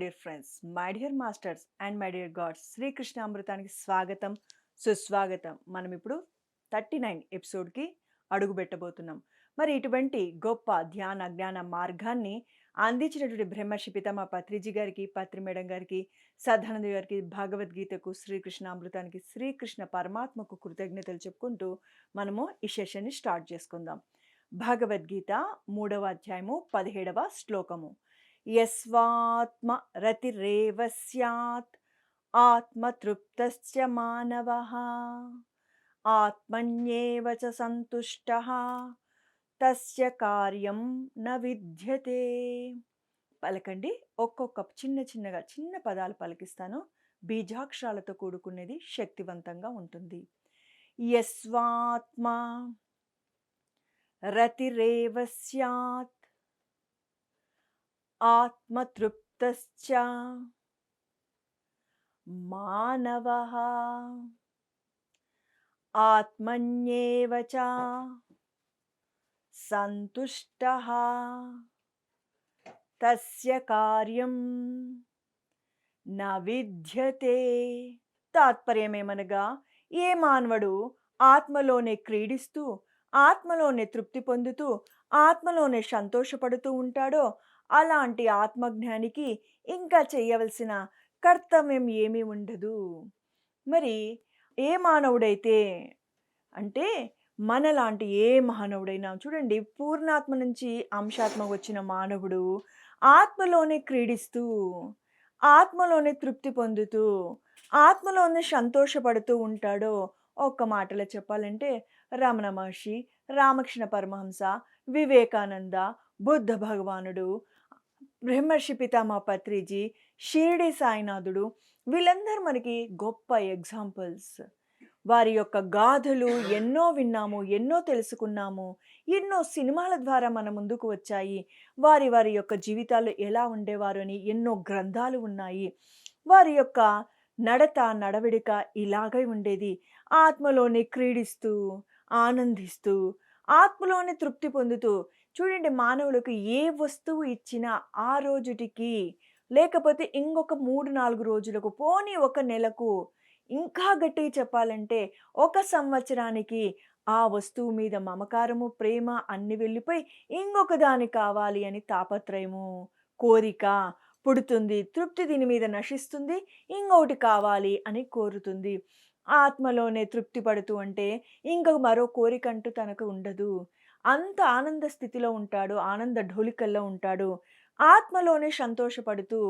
Dear friends my dear masters and my dear gods Srikrishna అమృతానికి స్వాగతం సుస్వాగతం. మనం ఇప్పుడు థర్టీ నైన్ ఎపిసోడ్కి అడుగు పెట్టబోతున్నాం. మరి ఇటువంటి గొప్ప ధ్యాన జ్ఞాన మార్గాన్ని అందించినటువంటి బ్రహ్మర్షి పితమ పత్రిజీ గారికి పత్రి మేడం గారికి సదానంద గారికి భగవద్గీతకు శ్రీకృష్ణ అమృతానికి శ్రీకృష్ణ పరమాత్మకు కృతజ్ఞతలు చెప్పుకుంటూ మనము ఈ సెషన్ని స్టార్ట్ చేసుకుందాం. భగవద్గీత మూడవ అధ్యాయము పదిహేడవ శ్లోకము. యస్వాత్మ రతిరేవ స్యాత్ ఆత్మతృప్తశ్చ మానవ ఆత్మన్యేవ చ సంతుష్టः తస్య కార్యం న విద్యతే పలకండి ఒక్కొక్క చిన్న చిన్నగా చిన్న పదాలు పలికిస్తాను. బీజాక్షరాలతో కూడుకునేది శక్తివంతంగా ఉంటుంది. యస్వాత్మ రతిరేవ స్యాత్. ఆత్మతృప్తశ్చ మానవ ఆత్మన్యేవ చ సంతుష్టः తస్య కార్యం న విద్యతే తాత్పర్యమేమనగా ఏ మానవుడు ఆత్మలోనే క్రీడిస్తూ ఆత్మలోనే తృప్తి పొందుతూ ఆత్మలోనే సంతోషపడుతూ ఉంటాడో అలాంటి ఆత్మజ్ఞానికి ఇంకా చేయవలసిన కర్తవ్యం ఏమీ ఉండదు. మరి ఏ మానవుడైతే అంటే మనలాంటి ఏ మానవుడైనా చూడండి పూర్ణాత్మ నుంచి అంశాత్మ వచ్చిన మానవుడు ఆత్మలోనే క్రీడిస్తూ ఆత్మలోనే తృప్తి పొందుతూ ఆత్మలోనే సంతోషపడుతూ ఉంటాడో ఒక్క మాటలో చెప్పాలంటే రమణ మహర్షి రామకృష్ణ పరమహంస వివేకానంద బుద్ధ భగవానుడు బ్రహ్మర్షి పితామా పత్రిజీ షిరిడి సాయినాథుడు వీళ్ళందరూ మనకి గొప్ప ఎగ్జాంపుల్స్. వారి యొక్క గాథలు ఎన్నో విన్నాము ఎన్నో తెలుసుకున్నాము ఎన్నో సినిమాల ద్వారా మన ముందుకు వచ్చాయి. వారి వారి యొక్క జీవితాలు ఎలా ఉండేవారు అని ఎన్నో గ్రంథాలు ఉన్నాయి. వారి యొక్క నడత నడవడిక ఇలాగై ఉండేది. ఆత్మలోనే క్రీడిస్తూ ఆనందిస్తూ ఆత్మలోనే తృప్తి పొందుతూ చూడండి మానవులకు ఏ వస్తువు ఇచ్చినా ఆ రోజుటికి లేకపోతే ఇంకొక మూడు నాలుగు రోజులకు పోనీ ఒక నెలకు ఇంకా గట్టిగా చెప్పాలంటే ఒక సంవత్సరానికి ఆ వస్తువు మీద మమకారము ప్రేమ అన్ని వెళ్ళిపోయి ఇంకొక దాని కావాలి అని తాపత్రయము కోరిక పుడుతుంది. తృప్తి దీని మీద నశిస్తుంది. ఇంకొకటి కావాలి అని కోరుతుంది. ఆత్మలోనే తృప్తి పడుతూ అంటే ఇంకొక మరో కోరిక అంటూ తనకు ఉండదు. అంత ఆనంద స్థితిలో ఉంటాడు ఆనంద ఢోలికల్లో ఉంటాడు. ఆత్మలోనే సంతోషపడుతూ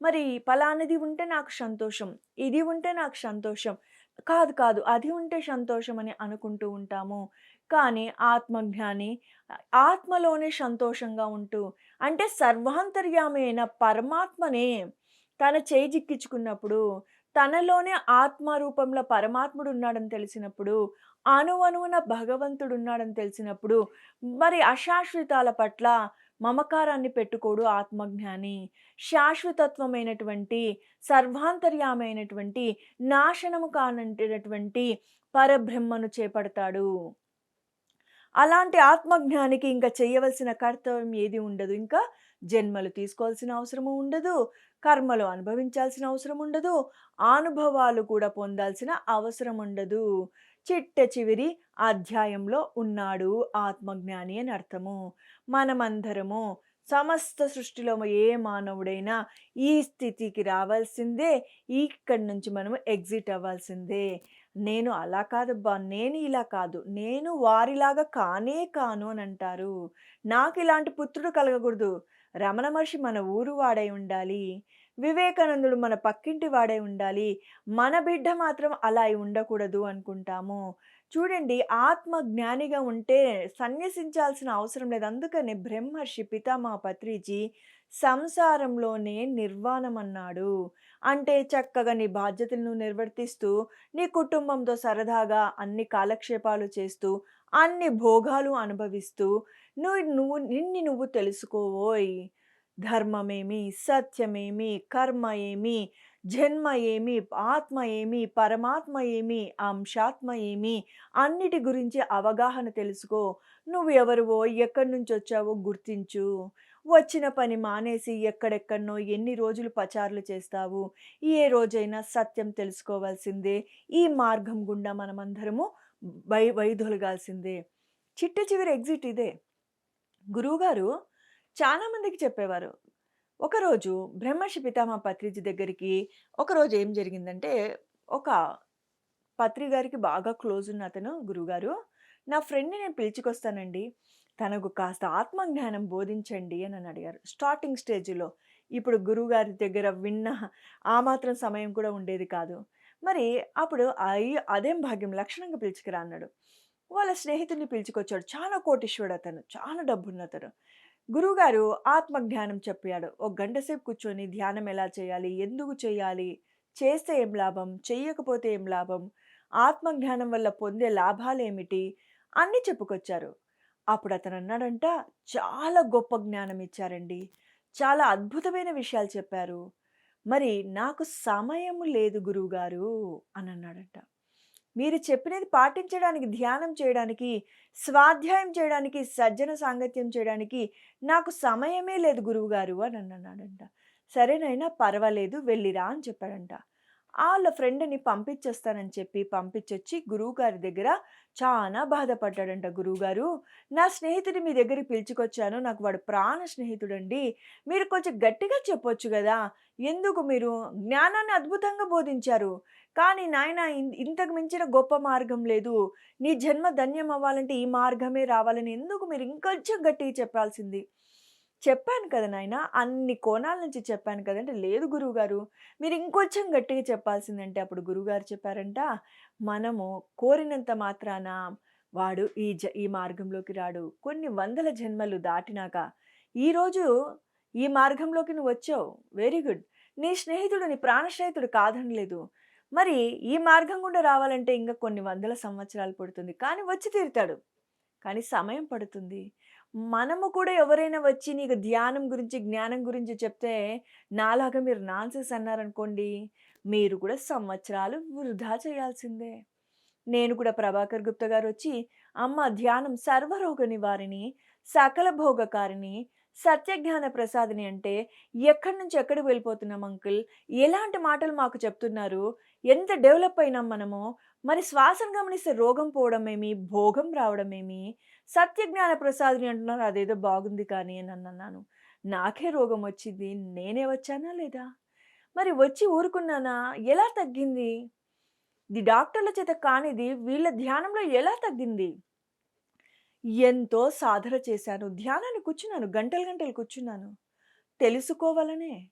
మరి పలానది ఉంటే నాకు సంతోషం ఇది ఉంటే నాకు సంతోషం కాదు కాదు అది ఉంటే సంతోషం అని అనుకుంటూ ఉంటాము. కానీ ఆత్మజ్ఞాని ఆత్మలోనే సంతోషంగా ఉంటూ అంటే సర్వాంతర్యామైన పరమాత్మనే తన చేజిక్కించుకున్నప్పుడు తనలోనే ఆత్మ రూపంలో పరమాత్ముడు ఉన్నాడని తెలిసినప్పుడు అణువణువున భగవంతుడు ఉన్నాడని తెలిసినప్పుడు మరి అశాశ్వతాల పట్ల మమకారాన్ని పెట్టుకోడు ఆత్మజ్ఞాని. శాశ్వతత్వమైనటువంటి సర్వాంతర్యామైనటువంటి నాశనము కానంటినటువంటి పరబ్రహ్మను చేపడతాడు. అలాంటి ఆత్మజ్ఞానికి ఇంకా చేయవలసిన కర్తవ్యం ఏది ఉండదు. ఇంకా జన్మలు తీసుకోవాల్సిన అవసరము ఉండదు కర్మలు అనుభవించాల్సిన అవసరం ఉండదు అనుభవాలు కూడా పొందాల్సిన అవసరం ఉండదు. చిట్ట చివరి అధ్యాయంలో ఉన్నాడు ఆత్మజ్ఞాని అని అర్థము. మనమందరము సమస్త సృష్టిలో ఏ మానవుడైనా ఈ స్థితికి రావాల్సిందే ఇక్కడి నుంచి మనము ఎగ్జిట్ అవ్వాల్సిందే. నేను అలా కాదబ్బా నేను ఇలా కాదు నేను వారిలాగా కానే కాను అని అంటారు. నాకు ఇలాంటి పుత్రుడు కలగకూడదు. రమణ మహర్షి మన ఊరు వాడై ఉండాలి. వివేకానందుడు మన పక్కింటి వాడై ఉండాలి. మన బిడ్డ మాత్రం అలా ఉండకూడదు అనుకుంటాము. చూడండి ఆత్మ జ్ఞానిగా ఉంటే సన్యసించాల్సిన అవసరం లేదు. అందుకని బ్రహ్మర్షి పితామా పత్రిజీ సంసారంలోనే నిర్వాణం అన్నాడు అంటే చక్కగా నీ బాధ్యతలను నిర్వర్తిస్తూ నీ కుటుంబంతో సరదాగా అన్ని కాలక్షేపాలు చేస్తూ అన్ని భోగాలు అనుభవిస్తూ నువ్వు నువ్వు నిన్ని నువ్వు తెలుసుకోవోయ్. ధర్మమేమి సత్యమేమి కర్మ ఏమి జన్మ ఏమి ఆత్మ ఏమి పరమాత్మ ఏమి అంశాత్మ ఏమి అన్నిటి గురించి అవగాహన తెలుసుకో. నువ్వు ఎవరువో ఎక్కడి నుంచి వచ్చావో గుర్తించు. వచ్చిన పని మానేసి ఎక్కడెక్కడనో ఎన్ని రోజులు పచారులు చేస్తావు? ఏ రోజైనా సత్యం తెలుసుకోవాల్సిందే. ఈ మార్గం గుండా మనమందరము వై వైదొలగాల్సిందే చిట్ట చివరి ఎగ్జిట్ ఇదే. గురువుగారు చాలా మందికి చెప్పేవారు. ఒకరోజు బ్రహ్మర్షి పితామ పత్రిజీ దగ్గరికి ఒకరోజు ఏం జరిగిందంటే ఒక పత్రి గారికి బాగా క్లోజ్ ఉన్న అతను గురువుగారు నా ఫ్రెండ్ని నేను పిలుచుకొస్తానండి. తనకు కాస్త ఆత్మజ్ఞానం బోధించండి అని అని అడిగారు. స్టార్టింగ్ స్టేజ్లో. ఇప్పుడు గురువుగారి దగ్గర విన్న ఆ మాత్రం సమయం కూడా ఉండేది కాదు. మరి అప్పుడు అయ్యి అదేం భాగ్యం? లక్షణంగా పిలుచుకురా అన్నాడు. వాళ్ళ స్నేహితుడిని పిలుచుకొచ్చాడు. చాలా కోటీశ్వరుడు అతను. చాలా డబ్బున్న అతను. గురువుగారు ఆత్మజ్ఞానం చెప్పాడు. ఒక గంట సేపు కూర్చొని ధ్యానం ఎలా చేయాలి? ఎందుకు చేయాలి? చేస్తే ఏం లాభం? చెయ్యకపోతే ఏం లాభం? ఆత్మజ్ఞానం వల్ల పొందే లాభాలు ఏమిటి? అన్నీ చెప్పుకొచ్చారు. అప్పుడు అతను అన్నాడంట చాలా గొప్ప జ్ఞానం ఇచ్చారండి. చాలా అద్భుతమైన విషయాలు చెప్పారు. మరి నాకు సమయం లేదు గురువుగారు అని అన్నాడట మీరు చెప్పినది పాటించడానికి ధ్యానం చేయడానికి స్వాధ్యాయం చేయడానికి సజ్జన సాంగత్యం చేయడానికి నాకు సమయమే లేదు గురువుగారు అని అన్నాడంట. సరేనైనా పర్వాలేదు వెళ్ళిరా అని చెప్పాడంట. వాళ్ళ ఫ్రెండ్ని పంపించేస్తానని చెప్పి పంపించొచ్చి గురువుగారి దగ్గర చాలా బాధపడ్డాడంట గురువుగారు. నా స్నేహితుడి మీ దగ్గరికి పిలుచుకొచ్చాను. నాకు వాడు ప్రాణ స్నేహితుడండి. మీరు కొంచెం గట్టిగా చెప్పొచ్చు కదా! ఎందుకు మీరు జ్ఞానాన్ని అద్భుతంగా బోధించారు? కానీ నాయన ఇంతకు మించిన గొప్ప మార్గం లేదు. నీ జన్మ ధన్యం అవ్వాలంటే ఈ మార్గమే రావాలని ఎందుకు మీరు ఇంకొంచెం గట్టిగా చెప్పాల్సింది? చెప్పాను కదా నాయన అన్ని కోణాల నుంచి చెప్పాను కదంటే లేదు గురువుగారు. మీరు ఇంకొంచెం గట్టిగా చెప్పాల్సిందంటే అప్పుడు గురువుగారు చెప్పారంట మనము కోరినంత మాత్రాన వాడు ఈ జ ఈ మార్గంలోకి రాడు. కొన్ని వందల జన్మలు దాటినాక ఈరోజు ఈ మార్గంలోకి నువ్వు వచ్చావు. Very good. నీ స్నేహితుడు నీ ప్రాణ స్నేహితుడు కాదనలేదు మరి ఈ మార్గం గుండా రావాలంటే ఇంకా కొన్ని వందల సంవత్సరాలు పడుతుంది. కానీ వచ్చి తీరుతాడు. కానీ సమయం పడుతుంది. మనము కూడా ఎవరైనా వచ్చి నీకు ధ్యానం గురించి జ్ఞానం గురించి చెప్తే నాలాగా మీరు నాన్సెస్ అన్నారనుకోండి మీరు కూడా సంవత్సరాలు వృధా చేయాల్సిందే. నేను కూడా ప్రభాకర్ గుప్తా గారు వచ్చి అమ్మ ధ్యానం సర్వరోగ నివారిణి సకల భోగకారిణి సత్యజ్ఞాన ప్రసాదిని అంటే ఎక్కడి నుంచి ఎక్కడికి వెళ్ళిపోతున్నాం అంకుల్? ఎలాంటి మాటలు మాకు చెప్తున్నారు? ఎంత డెవలప్ అయినాం మనము? మరి శ్వాసను గమనిస్తే రోగం పోవడమేమి? భోగం రావడమేమి? సత్యజ్ఞాన ప్రసాద్ని అంటున్నారు. అదేదో బాగుంది కానీ అని అన్నాను. నాకే రోగం వచ్చింది. నేనే వచ్చానా లేదా? మరి వచ్చి ఊరుకున్నానా? ఎలా తగ్గింది? ది డాక్టర్ల చేత కానిది వీళ్ళ ధ్యానంలో ఎలా తగ్గింది? ఎంతో సాధన చేశాను. ధ్యానాన్ని కూర్చున్నాను. గంటలు గంటలు కూర్చున్నాను. తెలుసుకోవాలనే.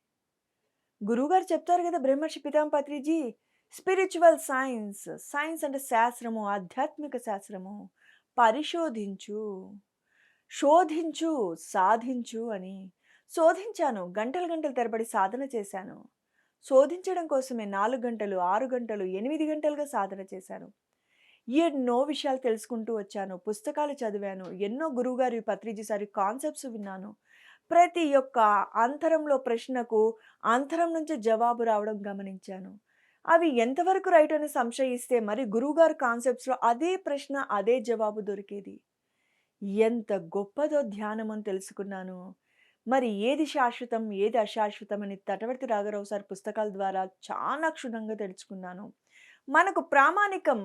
గురువుగారు చెప్తారు కదా బ్రహ్మర్షి పితాంపత్రిజీ స్పిరిచువల్ సైన్స్. సైన్స్ అంటే శాస్త్రము ఆధ్యాత్మిక శాస్త్రము. పరిశోధించు శోధించు సాధించు అని శోధించాను. గంటలు గంటలు తరబడి సాధన చేశాను. శోధించడం కోసమే నాలుగు గంటలు ఆరు గంటలు ఎనిమిది గంటలుగా సాధన చేశాను. ఎన్నో విషయాలు తెలుసుకుంటూ వచ్చాను. పుస్తకాలు చదివాను. ఎన్నో గురువుగారి పత్రిజీ సారి కాన్సెప్ట్స్ విన్నాను. ప్రతి ఒక్క అంతరంలో ప్రశ్నకు అంతరం నుంచి జవాబు రావడం గమనించాను. అవి ఎంతవరకు రైట్ అని సంశయిస్తే మరి గురువుగారు కాన్సెప్ట్స్లో అదే ప్రశ్న అదే జవాబు దొరికేది. ఎంత గొప్పదో ధ్యానం అని తెలుసుకున్నాను. మరి ఏది శాశ్వతం ఏది అశాశ్వతం అని తటవర్తి రాఘరావు సార్ పుస్తకాల ద్వారా చాలా క్షుణ్ణంగా తెలుసుకున్నాను. మనకు ప్రామాణికం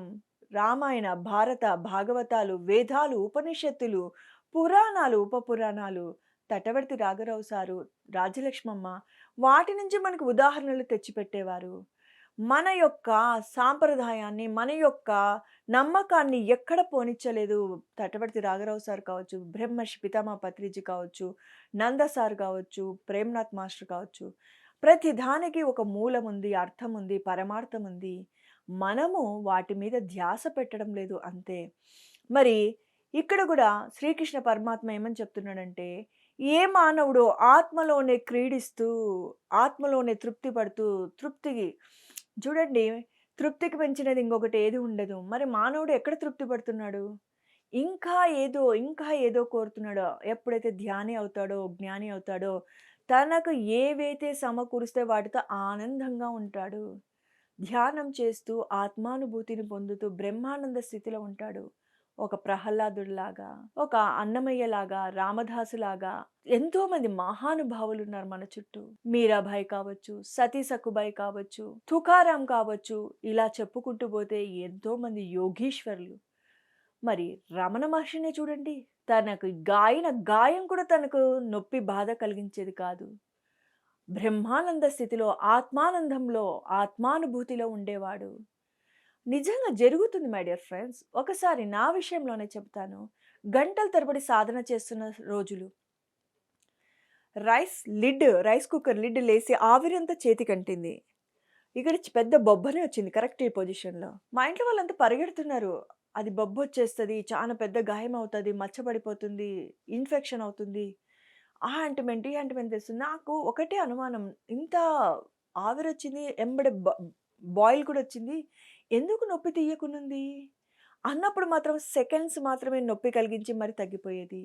రామాయణ భారత భాగవతాలు వేదాలు ఉపనిషత్తులు పురాణాలు ఉపపురాణాలు తటవర్తి రాఘరావు సారు రాజలక్ష్మమ్మ వాటి నుంచి మనకు ఉదాహరణలు తెచ్చిపెట్టేవారు. మన యొక్క సాంప్రదాయాన్ని మన యొక్క నమ్మకాన్ని ఎక్కడ పోనిచ్చలేదు. తటవర్తి రాఘరావు సార్ కావచ్చు బ్రహ్మర్షి పితామా పత్రిజీ కావచ్చు నంద సార్ కావచ్చు ప్రేమ్నాథ్ మాస్టర్ కావచ్చు. ప్రతి దానికి ఒక మూలం ఉంది అర్థం ఉంది పరమార్థం ఉంది. మనము వాటి మీద ధ్యాస పెట్టడం లేదు అంతే. మరి ఇక్కడ కూడా శ్రీకృష్ణ పరమాత్మ ఏమని చెప్తున్నాడంటే ఏ మానవుడు ఆత్మలోనే క్రీడిస్తూ ఆత్మలోనే తృప్తి పడుతూ తృప్తికి చూడండి తృప్తికి పెంచినది ఇంకొకటి ఏది ఉండదు. మరి మానవుడు ఎక్కడ తృప్తి పడుతున్నాడు? ఇంకా ఏదో ఇంకా ఏదో కోరుతున్నాడో. ఎప్పుడైతే ధ్యాని అవుతాడో జ్ఞాని అవుతాడో తనకు ఏవైతే సమకూరిస్తే వాటితో ఆనందంగా ఉంటాడు. ధ్యానం చేస్తూ ఆత్మానుభూతిని పొందుతూ బ్రహ్మానంద స్థితిలో ఉంటాడు. ఒక ప్రహ్లాదుడిలాగా, ఒక అన్నమయ్యలాగా, రామదాసులాగా ఎంతోమంది మహానుభావులున్నారు మన చుట్టూ. మీరాబాయి కావచ్చు, సతీ సక్కుబాయి కావచ్చు, తుకారాం కావచ్చు, ఇలా చెప్పుకుంటూ పోతే ఎంతోమంది యోగీశ్వరులు. మరి రమణ మహర్షినే చూడండి. తనకు గాయన గాయం కూడా తనకు నొప్పి, బాధ కలిగించేది కాదు. బ్రహ్మానంద స్థితిలో, ఆత్మానందంలో, ఆత్మానుభూతిలో ఉండేవాడు. నిజంగా జరుగుతుంది మై డియర్ ఫ్రెండ్స్. ఒకసారి నా విషయంలోనే చెప్తాను. గంటల తరబడి సాధన చేస్తున్న రోజులు. Rice lid, rice cooker lid లేసి ఆవిరంతా చేతికంటింది. ఇక్కడ పెద్ద బొబ్బనే వచ్చింది కరెక్ట్ ఈ పొజిషన్‌లో. మా ఇంట్లో వాళ్ళంతా పరిగెడుతున్నారు. అది బొబ్బు వచ్చేస్తుంది చాలా పెద్ద గాయం అవుతుంది మచ్చబడిపోతుంది ఇన్ఫెక్షన్ అవుతుంది. ఆ ఆయింట్‌మెంట్, ఈ ఆయింట్‌మెంట్ తెస్తుంది. నాకు ఒకటే అనుమానం. ఇంత ఆవిరొచ్చింది, ఎంబడే బ బాయిల్ కూడా వచ్చింది. ఎందుకు నొప్పి తీయకునుంది? అన్నప్పుడు మాత్రం సెకండ్స్ మాత్రమే నొప్పి కలిగించి మరి తగ్గిపోయేది.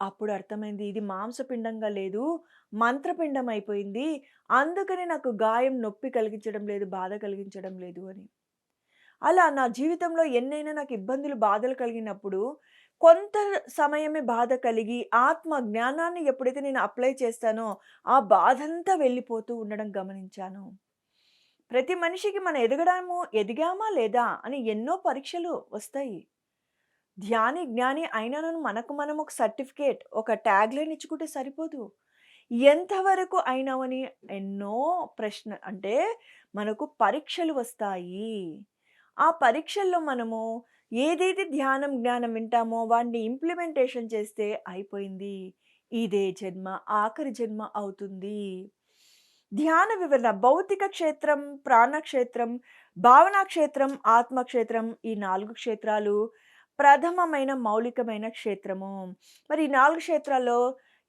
అప్పుడు అర్థమైంది ఇది మాంసపిండంగా లేదు, మంత్రపిండం అయిపోయింది. అందుకనే నాకు గాయం నొప్పి కలిగించడం లేదు, బాధ కలిగించడం లేదు అని. అలా నా జీవితంలో ఎన్నైనా నాకు ఇబ్బందులు, బాధలు కలిగినప్పుడు కొంత సమయమే బాధ కలిగి ఆత్మ జ్ఞానాన్ని ఎప్పుడైతే నేను అప్లై చేస్తానో ఆ బాధంతా వెళ్ళిపోతూ ఉండడం గమనించాను. ప్రతి మనిషికి మనం ఎదగడము ఎదిగామా లేదా అని ఎన్నో పరీక్షలు వస్తాయి. ధ్యాని, జ్ఞాని అయినానని మనకు మనం ఒక సర్టిఫికేట్, ఒక ట్యాగ్‌లైన్ ఇచ్చుకుంటే సరిపోదు. ఎంతవరకు అయినామని ఎన్నో ప్రశ్న అంటే మనకు పరీక్షలు వస్తాయి. ఆ పరీక్షల్లో మనము ఏదైతే ధ్యానం, జ్ఞానం వింటామో వాటిని ఇంప్లిమెంటేషన్ చేస్తే అయిపోయింది. ఇదే జన్మ ఆఖరి జన్మ అవుతుంది. ధ్యాన వివరణ భౌతిక క్షేత్రం, ప్రాణక్షేత్రం, భావనా క్షేత్రం, ఆత్మ క్షేత్రం ఈ నాలుగు క్షేత్రాలు ప్రథమమైన మౌలికమైన క్షేత్రము. మరి ఈ నాలుగు క్షేత్రాల్లో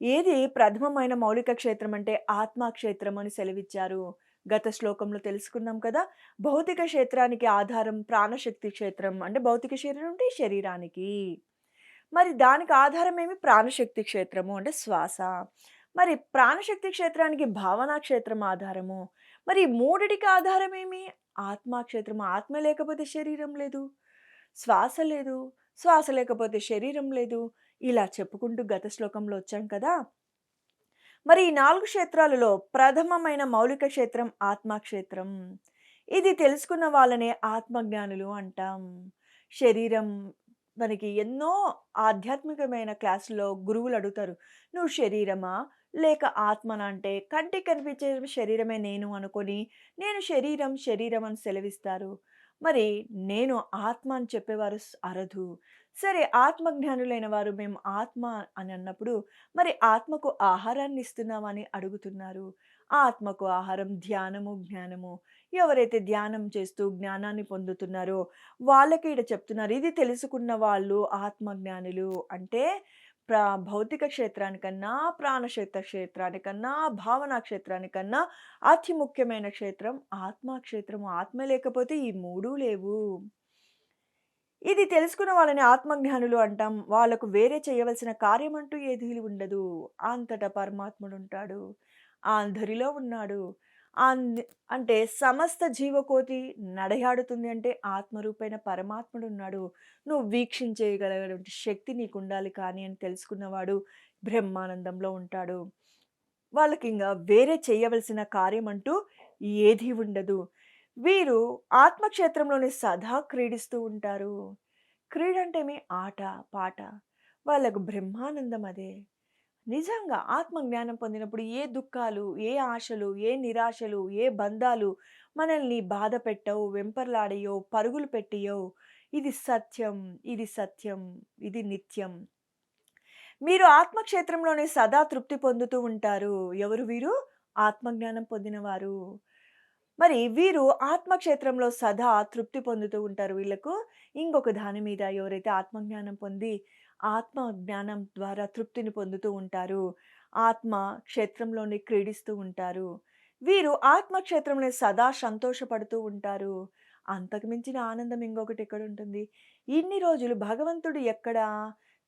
ఏది ప్రథమమైన మౌలిక క్షేత్రం అంటే ఆత్మ క్షేత్రం అని సెలవిచ్చారు. గత శ్లోకంలో తెలుసుకున్నాం కదా! భౌతిక క్షేత్రానికి ఆధారం ప్రాణశక్తి క్షేత్రం. అంటే భౌతిక శరీరం అంటే శరీరానికి. మరి దానికి ఆధారం ఏమి? ప్రాణశక్తి క్షేత్రము అంటే శ్వాస. మరి ప్రాణశక్తి క్షేత్రానికి భావనా క్షేత్రం ఆధారము. మరి మూడిటికి ఆధారమేమి ఏమి? ఆత్మ ఆత్మ లేకపోతే శరీరం లేదు. శ్వాస లేదు. శ్వాస లేకపోతే శరీరం లేదు. ఇలా చెప్పుకుంటూ గత శ్లోకంలో వచ్చాం కదా! మరి ఈ నాలుగు క్షేత్రాలలో ప్రథమమైన మౌలిక క్షేత్రం ఆత్మ క్షేత్రం. ఇది తెలుసుకున్న వాళ్ళనే ఆత్మజ్ఞానులు అంటాం. శరీరం మనకి ఎన్నో ఆధ్యాత్మికమైన క్లాసుల్లో గురువులు అడుగుతారు. "నువ్వు శరీరమా? లేక ఆత్మనంటే కంటికి కనిపించే శరీరమే నేను అనుకొని నేను శరీరం, శరీరం అని సెలవిస్తారు. మరి నేను ఆత్మ అని చెప్పేవారు అరదు సరే ఆత్మజ్ఞానులైన వారు మేము ఆత్మ అని అన్నప్పుడు, మరి ఆత్మకు ఆహారాన్ని ఇస్తున్నామని అడుగుతున్నారు. ఆత్మకు ఆహారం ధ్యానము, జ్ఞానము. ఎవరైతే ధ్యానం చేస్తూ జ్ఞానాన్ని పొందుతున్నారో వాళ్ళకి ఈడ చెప్తున్నారు. ఇది తెలుసుకున్న వాళ్ళు ఆత్మజ్ఞానులు. అంటే ప్రా భౌతిక క్షేత్రానికన్నా, ప్రాణక్షేత్ర క్షేత్రానికన్నా, భావనా క్షేత్రానికన్నా అతి ముఖ్యమైన క్షేత్రం ఆత్మక్షేత్రము ఆత్మ లేకపోతే ఈ మూడూ లేవు. ఇది తెలుసుకున్న వాళ్ళని ఆత్మజ్ఞానులు అంటాం. వాళ్ళకు వేరే చేయవలసిన కార్యమంటూ ఏదీ ఉండదు. అంతటా పరమాత్ముడుంటాడు. ఆంధరిలో ఉన్నాడు. అంటే సమస్త జీవకోతి నడయాడుతుంది అంటే ఆత్మరూపైన పరమాత్ముడు ఉన్నాడు నువ్వు వీక్షించేయగలిగినటువంటి శక్తి నీకు ఉండాలి కానీ అని తెలుసుకున్నవాడు బ్రహ్మానందంలో ఉంటాడు. వాళ్ళకి ఇంకా వేరే చేయవలసిన కార్యం అంటూ ఏదీ ఉండదు. వీరు ఆత్మక్షేత్రంలోనే సదా క్రీడిస్తూ ఉంటారు. క్రీడ అంటే ఏమి? ఆట, పాట. వాళ్ళకు బ్రహ్మానందం అదే. నిజంగా ఆత్మజ్ఞానం పొందినప్పుడు ఏ దుఃఖాలు, ఏ ఆశలు, ఏ నిరాశలు, ఏ బంధాలు మనల్ని బాధ పెట్టవు, వెంపర్లాడయో, పరుగులు పెట్టియో. ఇది సత్యం, ఇది సత్యం, ఇది నిత్యం. మీరు ఆత్మక్షేత్రంలోనే సదా తృప్తి పొందుతూ ఉంటారు. ఎవరు వీరు? ఆత్మజ్ఞానం పొందినవారు. మరి వీరు ఆత్మక్షేత్రంలో సదా తృప్తి పొందుతూ ఉంటారు. వీళ్ళకు ఇంకొక దాని మీద ఎవరైతే ఆత్మజ్ఞానం పొంది, ఆత్మ జ్ఞానం ద్వారా తృప్తిని పొందుతూ ఉంటారు. ఆత్మ క్షేత్రంలోనే క్రీడిస్తూ ఉంటారు. వీరు ఆత్మక్షేత్రంలో సదా సంతోషపడుతూ ఉంటారు. అంతకు మించిన ఆనందం ఇంకొకటి ఎక్కడుంటుంది? ఇన్ని రోజులు భగవంతుడు ఎక్కడ?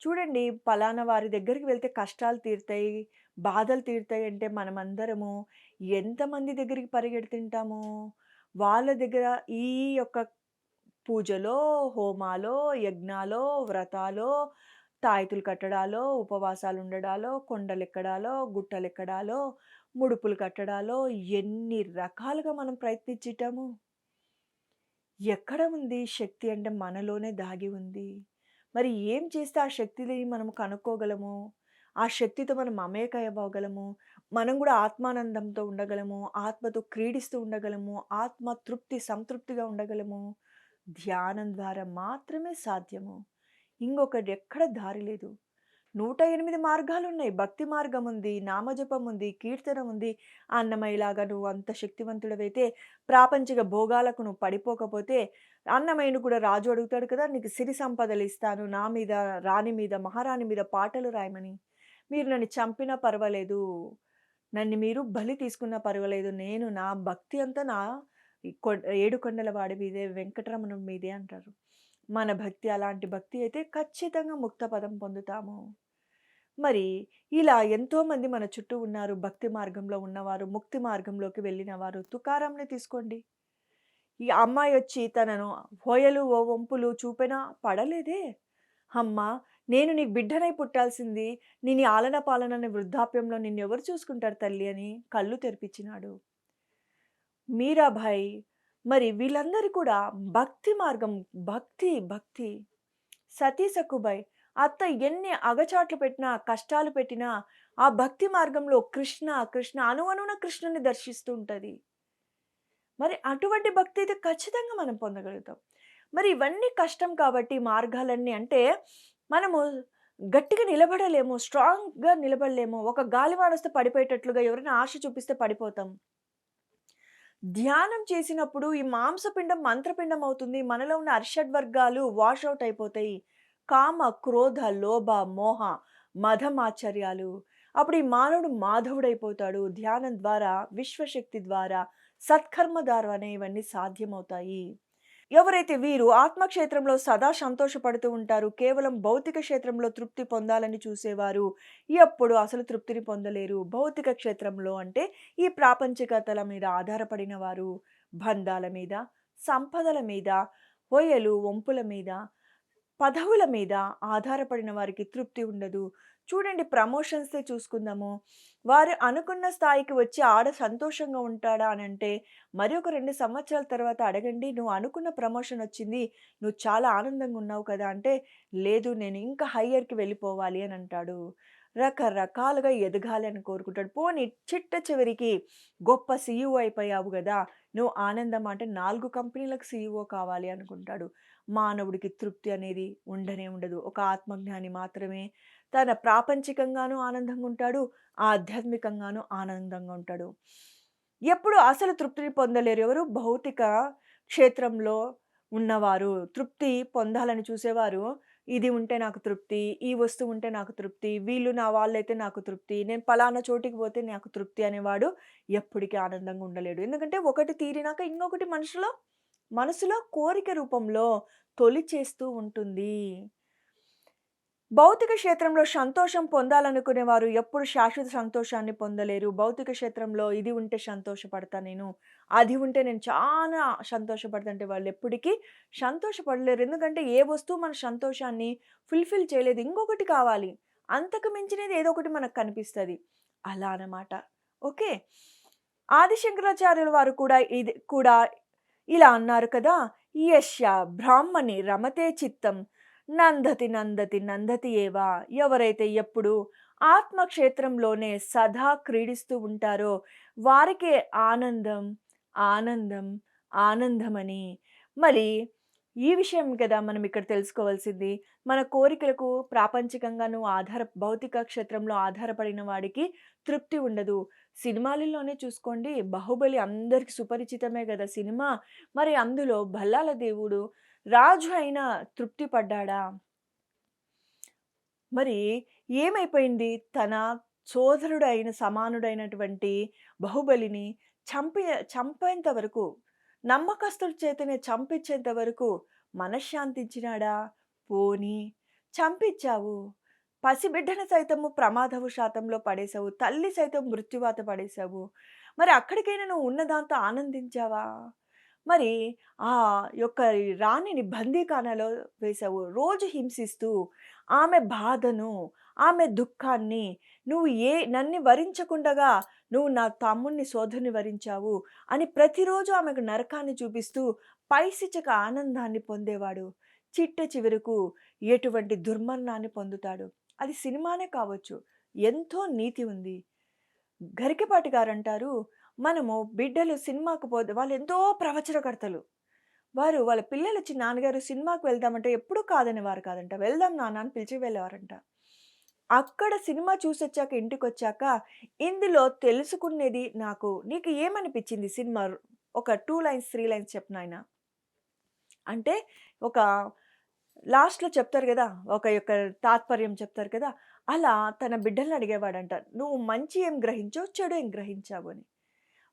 చూడండి పలానా వారి దగ్గరికి వెళ్తే కష్టాలు తీరుతాయి, బాధలు తీరుతాయి అంటే మనమందరము ఎంతమంది దగ్గరికి పరిగెడుతుంటాము? వాళ్ళ దగ్గర ఈ యొక్క పూజలో, హోమాలో, యజ్ఞాలో, వ్రతాలో, తాయితులు కట్టడాలో, ఉపవాసాలు ఉండడాలో కొండలెక్కడాలో, గుట్టలెక్కడాలో, ముడుపులు కట్టడాలో ఎన్ని రకాలుగా మనం ప్రయత్నించిటాము. ఎక్కడ ఉంది శక్తి అంటే మనలోనే దాగి ఉంది. మరి ఏం చేస్తే ఆ శక్తిని మనం కనుక్కోగలము? ఆ శక్తితో మనం మమేకమవ్వగలము. మనం కూడా ఆత్మానందంతో ఉండగలము. ఆత్మతో క్రీడిస్తూ ఉండగలము. ఆత్మ తృప్తి, సంతృప్తిగా ఉండగలము. ధ్యానం ద్వారా మాత్రమే సాధ్యము. ఇంకొకటి ఎక్కడ దారి లేదు. 108 మార్గాలున్నాయి. భక్తి మార్గం ఉంది, నామజపం ఉంది, కీర్తన ఉంది. అన్నమయ్యలాగా నువ్వు అంత శక్తివంతుడవైతే ప్రాపంచిక భోగాలకు నువ్వు పడిపోకపోతే అన్నమయ్యను కూడా రాజు అడుగుతాడు కదా! నీకు సిరి సంపదలు ఇస్తాను నా మీద, రాణి మీద, మహారాణి మీద పాటలు రాయమని. మీరు నన్ను చంపినా పర్వాలేదు. నన్ను మీరు బలి తీసుకున్నా పర్వాలేదు. నేను నా భక్తి అంతా నా కొ ఏడుకొండల వాడి మీదే, వెంకటరమణుడి మీదే అంటారు. మన భక్తి అలాంటి భక్తి అయితే ఖచ్చితంగా ముక్త పదం పొందుతాము. మరి ఇలా ఎంతోమంది మన చుట్టూ ఉన్నారు. భక్తి మార్గంలో ఉన్నవారు, ముక్తి మార్గంలోకి వెళ్ళినవారు. తుకారాంని తీసుకోండి. ఈ అమ్మాయి వచ్చి తనను హొయలు, ఓ వంపులు చూపెనా పడలేదే. అమ్మా! నేను నీకు బిడ్డనై పుట్టాల్సింది. నేను నీ ఆలన పాలనని వృద్ధాప్యంలో నిన్నెవరు చూసుకుంటారు తల్లి అని కళ్ళు తెరిపించినాడు. మీరాభాయ్ మరి వీళ్ళందరూ కూడా భక్తి మార్గం భక్తి, భక్తి. సతీ సక్కుబాయి అత్త ఎన్ని అగచాట్లు పెట్టినా, కష్టాలు పెట్టినా ఆ భక్తి మార్గంలో కృష్ణ, కృష్ణ అనువనున కృష్ణుని దర్శిస్తూ ఉంటుంది మరి అటువంటి భక్తి అయితే ఖచ్చితంగా మనం పొందగలుగుతాం. మరి ఇవన్నీ కష్టం కాబట్టి మార్గాలన్నీ అంటే మనము గట్టిగా నిలబడలేము. స్ట్రాంగ్‌గా నిలబడలేము. ఒక గాలివానొస్తే పడిపోయేటట్లుగా ఎవరైనా ఆశ చూపిస్తే పడిపోతాం. ధ్యానం చేసినప్పుడు ఈ మాంసపిండం మంత్రపిండం అవుతుంది. మనలో ఉన్న అరిషడ్వర్గాలు వాష్ అవుట్ అయిపోతాయి. కామ, క్రోధ, లోభ, మోహ, మధమాచర్యాలు అప్పుడు ఈ మానవుడు మాధవుడైపోతాడు. ధ్యానం ద్వారా, విశ్వశక్తి ద్వారా, సత్కర్మ ద్వారానే ఇవన్నీ సాధ్యమవుతాయి. ఎవరైతే వీరు ఆత్మక్షేత్రంలో సదా సంతోషపడుతూ ఉంటారు. కేవలం భౌతిక క్షేత్రంలో తృప్తి పొందాలని చూసేవారు ఎప్పుడు అసలు తృప్తిని పొందలేరు. భౌతిక క్షేత్రంలో అంటే ఈ ప్రాపంచికతల మీద ఆధారపడిన వారు బంధాల మీద, సంపదల మీద, హొయలు, వంపుల మీద, పదవుల మీద ఆధారపడిన వారికి తృప్తి ఉండదు. చూడండి ప్రమోషన్సే చూసుకుందాము. వారు అనుకున్న స్థాయికి వచ్చి ఆడ సంతోషంగా ఉంటాడా అనంటే, మరి ఒక రెండు సంవత్సరాల తర్వాత అడగండి, "నువ్వు అనుకున్న ప్రమోషన్ వచ్చింది. నువ్వు చాలా ఆనందంగా ఉన్నావు కదా!" అంటే, "లేదు నేను ఇంకా హయ్యర్కి వెళ్ళిపోవాలి" అని అంటాడు. రకరకాలుగా ఎదగాలి అని కోరుకుంటాడు. పోనీ చిట్ట చివరికి గొప్ప సీఈఓ అయిపోయావు కదా నువ్వు ఆనందం అంటే నాలుగు కంపెనీలకు సీఈఓ కావాలి అనుకుంటాడు. మానవుడికి తృప్తి అనేది ఉండనే ఉండదు. ఒక ఆత్మజ్ఞాని మాత్రమే తన ప్రాపంచికంగానూ ఆనందంగా ఉంటాడు. ఆధ్యాత్మికంగానూ ఆనందంగా ఉంటాడు. ఎప్పుడు అసలు తృప్తిని పొందలేరు ఎవరు? భౌతిక క్షేత్రంలో ఉన్నవారు. తృప్తి పొందాలని చూసేవారు ఇది ఉంటే నాకు తృప్తి, ఈ వస్తువు ఉంటే నాకు తృప్తి, వీళ్ళు నా వాళ్ళైతే నాకు తృప్తి, నేను పలానా చోటికి పోతే నాకు తృప్తి అనేవాడు ఎప్పటికీ ఆనందంగా ఉండలేడు. ఎందుకంటే ఒకటి తీరినాక ఇంకొకటి మనుషులో మనసులో కోరిక రూపంలో తొలిచేస్తూ ఉంటుంది. భౌతిక క్షేత్రంలో సంతోషం పొందాలనుకునేవారు ఎప్పుడు శాశ్వత సంతోషాన్ని పొందలేరు. భౌతిక క్షేత్రంలో ఇది ఉంటే సంతోషపడతా నేను, అది ఉంటే నేను చాలా సంతోషపడతా అంటే వాళ్ళు ఎప్పటికీ సంతోషపడలేరు. ఎందుకంటే ఏ వస్తువు మన సంతోషాన్ని ఫుల్‌ఫిల్ చేయలేదు. ఇంకొకటి కావాలి. అంతకు మించినది ఏదో ఒకటి మనకు కనిపిస్తుంది అలా అన్నమాట. ఓకే. ఆదిశంకరాచార్యుల వారు కూడా ఇది కూడా ఇలా అన్నారు కదా! యస్య బ్రాహ్మణి రమతే చిత్తం నందతి నందతి నందతి ఏవా ఎవరైతే ఎప్పుడు ఆత్మక్షేత్రంలోనే సదా క్రీడిస్తూ ఉంటారో వారికే ఆనందం, ఆనందం, ఆనందమని. మరి ఈ విషయం కదా మనం ఇక్కడ తెలుసుకోవాల్సింది. మన కోరికలకు ప్రాపంచికంగాను ఆధార భౌతిక క్షేత్రంలో ఆధారపడిన వాడికి తృప్తి ఉండదు. సినిమాలలోనే చూసుకోండి 'బాహుబలి' అందరికి సుపరిచితమే కదా సినిమా. మరి అందులో భల్లాల దేవుడు రాజు అయినా తృప్తి పడ్డాడా? మరి ఏమైపోయింది? తన సోదరుడైన సమానుడైనటువంటి బాహుబలిని చంపే చంపేంత వరకు నమ్మకస్తుల చేతనే చంపించేంత వరకు మనశ్శాంతించినాడా? పోనీ చంపించావు పసిబిడ్డను సైతము ప్రమాదవశాతంలో పడేశావు. తల్లి సైతం మృత్యువాత పడేశావు. మరి అక్కడికైనా నువ్వు ఉన్నదాంతో ఆనందించావా? మరి ఆ యొక్క రాణిని బందీఖానాలో వేశావు. రోజు హింసిస్తూ ఆమె బాధను, ఆమె దుఃఖాన్ని నువ్వు ఏ నన్ను వరించకుండగా నువ్వు నా తమ్ముణ్ణి సోదరుని వరించావు అని ప్రతిరోజు ఆమెకు నరకాన్ని చూపిస్తూ పైశిచక ఆనందాన్ని పొందేవాడు. చిట్ట చివరకు ఎటువంటి దుర్మరణాన్ని పొందుతాడు. అది సినిమానే కావచ్చు. ఎంతో నీతి ఉంది. గరికపాటి గారంటారు, మనము బిడ్డలు సినిమాకు పోతే వాళ్ళు ఎంతో ప్రవచనకర్తలు. వారు వాళ్ళ పిల్లలొచ్చి నాన్నగారు సినిమాకు వెళ్దామంటే ఎప్పుడూ కాదనేవారు కాదంట. వెళ్దాం నాన్న అని పిలిచి వెళ్ళేవారంట. అక్కడ సినిమా చూసొచ్చాక ఇంటికొచ్చాక, ఇందులో తెలుసుకునేది నాకు నీకు ఏమనిపించింది సినిమా? ఒక టూ లైన్స్, త్రీ లైన్స్ చెప్పు నాయనా. అంటే ఒక లాస్ట్‌లో చెప్తారు కదా ఒక యొక్క తాత్పర్యం చెప్తారు కదా! అలా తన బిడ్డల్ని అడిగేవాడంట. "నువ్వు మంచి ఏం గ్రహించావు? చెడు ఏం గ్రహించావు?" అని.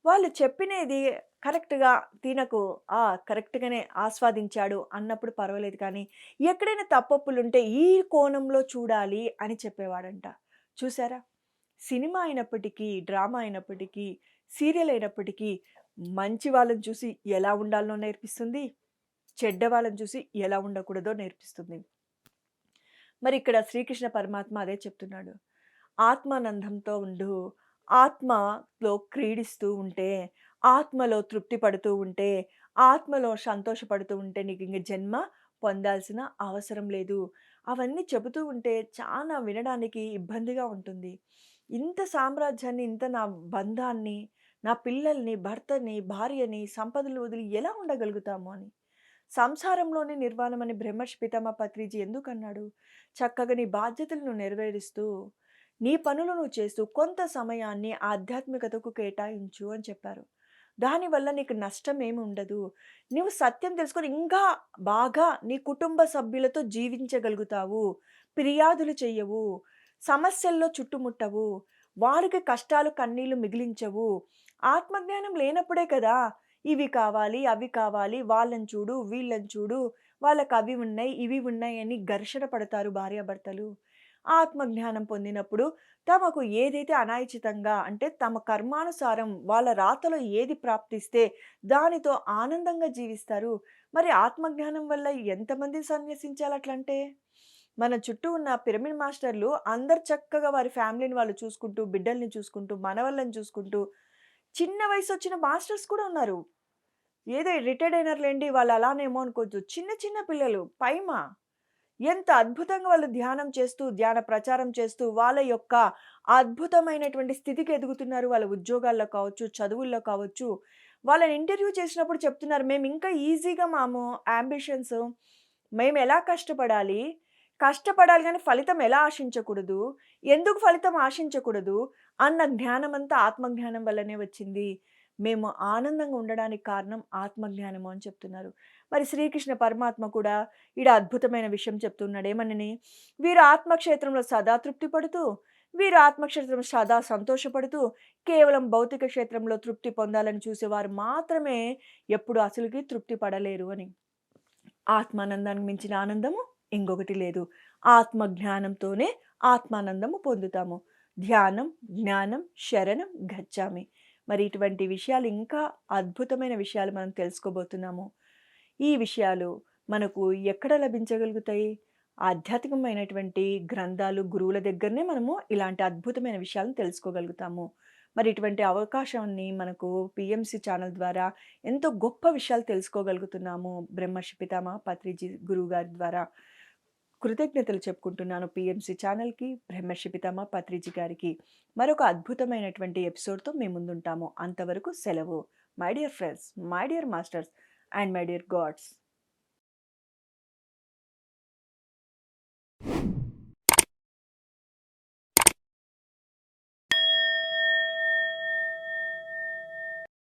వాళ్ళు చెప్పినది కరెక్ట్‌గా తినకు ఆ! కరెక్ట్‌గానే ఆస్వాదించాడు అన్నప్పుడు పర్వాలేదు కానీ, ఎక్కడైనా తప్పప్పులు ఉంటే ఈ కోణంలో చూడాలి అని చెప్పేవాడంట. చూసారా? సినిమా అయినప్పటికీ, డ్రామా అయినప్పటికీ, సీరియల్ అయినప్పటికీ మంచి వాళ్ళని చూసి ఎలా ఉండాలనో నేర్పిస్తుంది. చెడ్డ వాళ్ళని చూసి ఎలా ఉండకూడదో నేర్పిస్తుంది. మరి ఇక్కడ శ్రీకృష్ణ పరమాత్మ అదే చెప్తున్నాడు. ఆత్మానందంతో ఉండు. ఆత్మలో క్రీడిస్తూ ఉంటే, ఆత్మలో తృప్తి పడుతూ ఉంటే, ఆత్మలో సంతోషపడుతూ ఉంటే నీకింక జన్మ పొందాల్సిన అవసరం లేదు. అవన్నీ చెబుతూ ఉంటే చాలా వినడానికి ఇబ్బందిగా ఉంటుంది. ఇంత సామ్రాజ్యాన్ని, ఇంత నా బంధాన్ని, నా పిల్లల్ని, భర్తని, భార్యని, సంపదలు వదిలి ఎలా ఉండగలుగుతాము అని. సంసారంలోనే నిర్వాణమని బ్రహ్మర్షి పితామహ పత్రిజీ ఎందుకన్నాడు? చక్కగా నీ బాధ్యతలు నువ్వు నెరవేరుస్తూ, నీ పనులు నువ్వు చేస్తూ కొంత సమయాన్ని ఆధ్యాత్మికతకు కేటాయించు అని చెప్పారు. దానివల్ల నీకు నష్టం ఏమి ఉండదు. నువ్వు సత్యం తెలుసుకొని ఇంకా బాగా నీ కుటుంబ సభ్యులతో జీవించగలుగుతావు. ఫిర్యాదులు చెయ్యవు. సమస్యల్లో చుట్టుముట్టవు. వారికి కష్టాలు, కన్నీళ్ళు మిగిలించవు. ఆత్మజ్ఞానం లేనప్పుడే కదా! ఇవి కావాలి, అవి కావాలి, వాళ్ళని చూడు, వీళ్ళని చూడు, వాళ్ళకి అవి ఉన్నాయి, ఇవి ఉన్నాయి అని ఘర్షణ పడతారు భార్యాభర్తలు. ఆత్మజ్ఞానం పొందినప్పుడు తమకు ఏదైతే అనాయచితంగా అంటే తమ కర్మానుసారం వాళ్ళ రాతలో ఏది ప్రాప్తిస్తే దానితో ఆనందంగా జీవిస్తారు. మరి ఆత్మజ్ఞానం వల్ల ఎంతమంది సన్యసించాలట్లంటే మన చుట్టూ ఉన్న పిరమిడ్ మాస్టర్లు అందరు చక్కగా వారి ఫ్యామిలీని వాళ్ళు చూసుకుంటూ, బిడ్డల్ని చూసుకుంటూ, మనవళ్ళని చూసుకుంటూ, చిన్న వయసు వచ్చిన మాస్టర్స్ కూడా ఉన్నారు. ఏదో రిటైర్డ్ అయినారులెండి వాళ్ళు అలానేమో అనుకోవద్దు. చిన్న చిన్న పిల్లలు పైమా ఎంత అద్భుతంగా వాళ్ళు ధ్యానం చేస్తూ, ధ్యాన ప్రచారం చేస్తూ వాళ్ళ యొక్క అద్భుతమైనటువంటి స్థితికి ఎదుగుతున్నారు. వాళ్ళ ఉద్యోగాల్లో కావచ్చు, చదువుల్లో కావచ్చు. వాళ్ళని ఇంటర్వ్యూ చేసినప్పుడు చెప్తున్నారు. మేము ఇంకా ఈజీగా మాము అంబిషన్స్ మేము ఎలా కష్టపడాలి? కష్టపడాలి కానీ ఫలితం ఎలా ఆశించకూడదు? ఎందుకు ఫలితం ఆశించకూడదు? అన్న జ్ఞానమంతా ఆత్మజ్ఞానం వల్లనే వచ్చింది. మేము ఆనందంగా ఉండడానికి కారణం ఆత్మజ్ఞానము అని చెప్తున్నారు. మరి శ్రీకృష్ణ పరమాత్మ కూడా ఈడ అద్భుతమైన విషయం చెప్తున్నాడేమనని వీరు ఆత్మక్షేత్రంలో సదా తృప్తి పడుతూ, వీరు ఆత్మక్షేత్రం సదా సంతోషపడుతూ, కేవలం భౌతిక క్షేత్రంలో తృప్తి పొందాలని చూసేవారు మాత్రమే ఎప్పుడు అసలుకి తృప్తి పడలేరు అని. ఆత్మానందానికి మించిన ఆనందము ఇంకొకటి లేదు. ఆత్మ జ్ఞానంతోనే ఆత్మానందము పొందుతాము. ధ్యానం, జ్ఞానం, శరణం గచ్చామి. మరి ఇటువంటి విషయాలు ఇంకా అద్భుతమైన విషయాలు మనం తెలుసుకోబోతున్నాము. ఈ విషయాలు మనకు ఎక్కడ లభించగలుగుతాయి? ఆధ్యాత్మికమైనటువంటి గ్రంథాలు, గురువుల దగ్గరనే మనము ఇలాంటి అద్భుతమైన విషయాలను తెలుసుకోగలుగుతాము. మరి ఇటువంటి అవకాశాన్ని మనకు పిఎంసి ఛానల్ ద్వారా ఎంతో గొప్ప విషయాలు తెలుసుకోగలుగుతున్నాము. బ్రహ్మర్షి పితామహ పత్రిజీ గురువుగారి ద్వారా. కృతజ్ఞతలు చెప్పుకుంటున్నాను పిఎంసి ఛానల్‌కి, బ్రహ్మర్షి పత్రిజీ గారికి. మరొక అద్భుతమైనటువంటి ఎపిసోడ్‌తో మేము ముందుంటాము. అంతవరకు సెలవు. My dear friends, my dear masters and my dear gods.